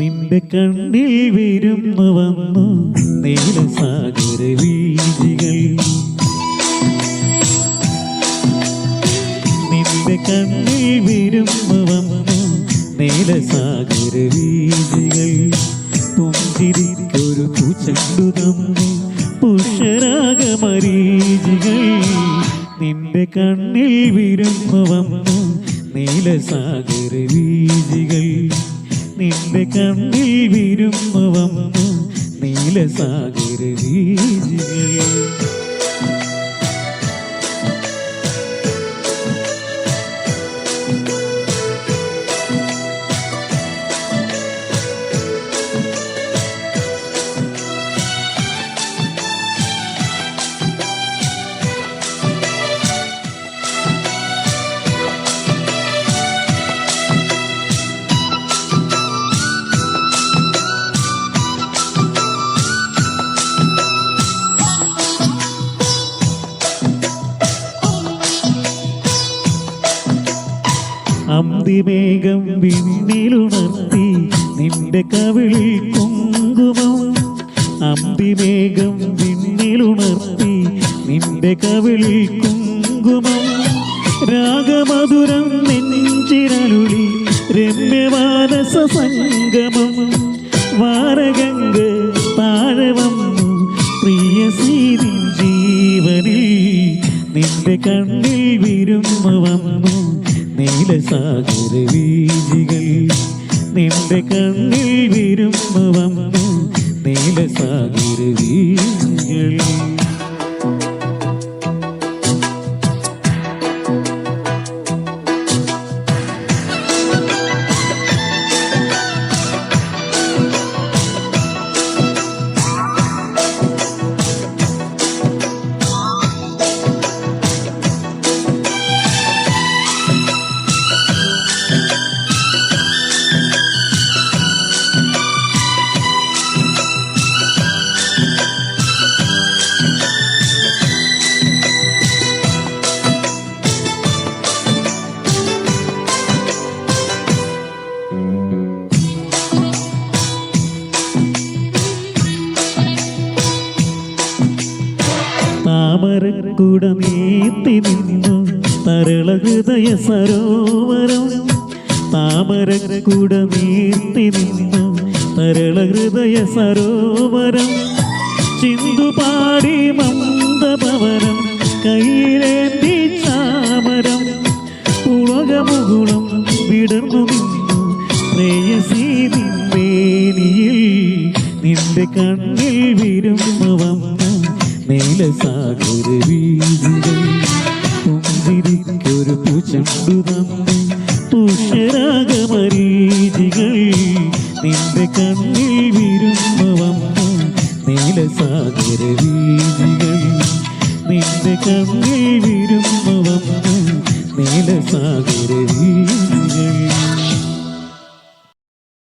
നിന്റെ കണ്ണിൽ വിരുന്നു വന്നു. നീലസാഗര വീതികൾ. നിന്റെ കണ്ണിൽ വിരുന്നു വന്നു. നീലസാഗര വീതികൾ. പുഞ്ചിരിക്കൊരു പൂച്ചണ്ടു തന്നു. പുഷരാഗമരീചികൾ നിന്റെ കണ്ണിൽ വിരുന്നു വന്നു. നീലസാഗര വീതികൾ. നിന്റെ കണ്ണിൽ വിരുന്നു വന്നു. നീലസാഗര വീതികൾ അന്തിമേഘം വിണ്ണിലുണർത്തി നിന്റെ കവിളിൽ കുങ്കുമം. അന്തിമേഘം വിണ്ണിലുണർത്തി നിന്റെ കവിളിൽ കുങ്കുമം. രാഗമധുരം നെഞ്ചിരളുളി രമ്യമാനസ സംഗമം. വാരഗംഗ താഴവം പ്രിയ സീതി ജീവനിൽ നിന്റെ കണ്ണിൽ വിരുമ്പ വന്നു. നീലസാഗര വീജികൾ നിന്റെ കണ്ണിൽ വിരുന്നു വന്നു. നീലസാഗര വീജികൾ താമരക്കുട നീത്തി നിന്നു തരള ഹൃദയ സരോവരം. താമരക്കുട നീത്തി നിന്നു തരള ഹൃദയ സരോവരം ചിന്തുപാടി മന്ദഭവനം കയ്യിലേന്തി ചാമരം. പുളകമുകുളം വിടർന്നു നിന്നു പ്രേയസീ നിന്മേനിയിൽ. നിന്റെ കണ്ണിൽ വിരുന്നു വന്നു നീലസാഗര വീതികൾ പുഞ്ചിരിക്കൊരു പൂച്ചണ്ടു തന്നു. തുഷരാഗമരീചികൾ നിന്റെ കണ്ണിൽ വിരുന്നു വന്നു. നീലസാഗര വീതികൾ നിന്റെ കണ്ണിൽ വിരുന്നു വന്നു. നീലസാഗര വീതികൾ